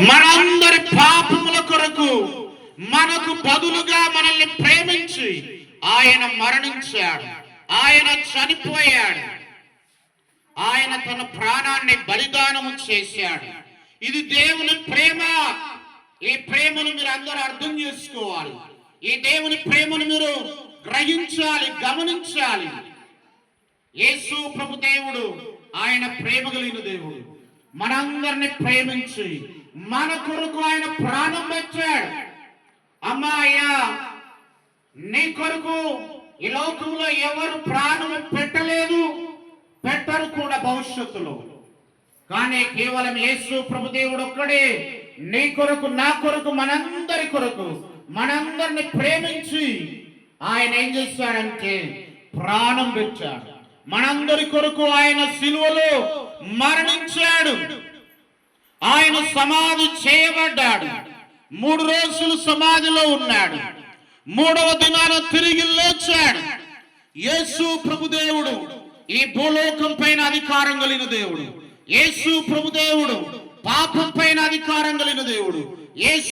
మనందరి పాపముల కొరకు మనకు బదులుగా మనల్ని ప్రేమించి ఆయన మరణించాడు. ఆయన చనిపోయాడు. ఆయన తన ప్రాణాన్ని బలిదానము చేశాడు. ఇది దేవుని ప్రేమ. ఈ ప్రేమను మీరు అందరూ అర్థం చేసుకోవాలి. ఈ దేవుని ప్రేమను మీరు గ్రహించాలి గమనించాలి. యేసు ప్రభు దేవుడు ఆయన ప్రేమ కలిగిన దేవుడు. మనందరిని ప్రేమించి మన కొరకు ఆయన ప్రాణం వచ్చాడు అమ్మా అయ్యా నీ కొరకు ఈ లోకంలో ఎవరు ప్రాణం పెట్టలేదు పెట్టరు కూడా భవిష్యత్తులో. కానీ కేవలం యేసు ప్రభుదేవుడు ఒక్కడే. నీ కొరకు నా కొరకు మనందరి కొరకు మనందరిని ప్రేమించి ఆయన ఏం చేశాడంటే ప్రాణం పెట్టాడు మనందరి కొరకు ఆయన సిలువలో మరణించాడు. ఆయన సమాధి చేయబడ్డాడు. మూడు రోజులు సమాధిలో ఉన్నాడు. మూడవ దినాన తిరిగి లేచాడు. యేసు ప్రభుదేవుడు ఈ భూలోకం పైన అధికారం కలిగిన దేవుడు. యేసు ప్రభుదేవుడు పాపం పైన అధికారం కలిగిన దేవుడు. యేసు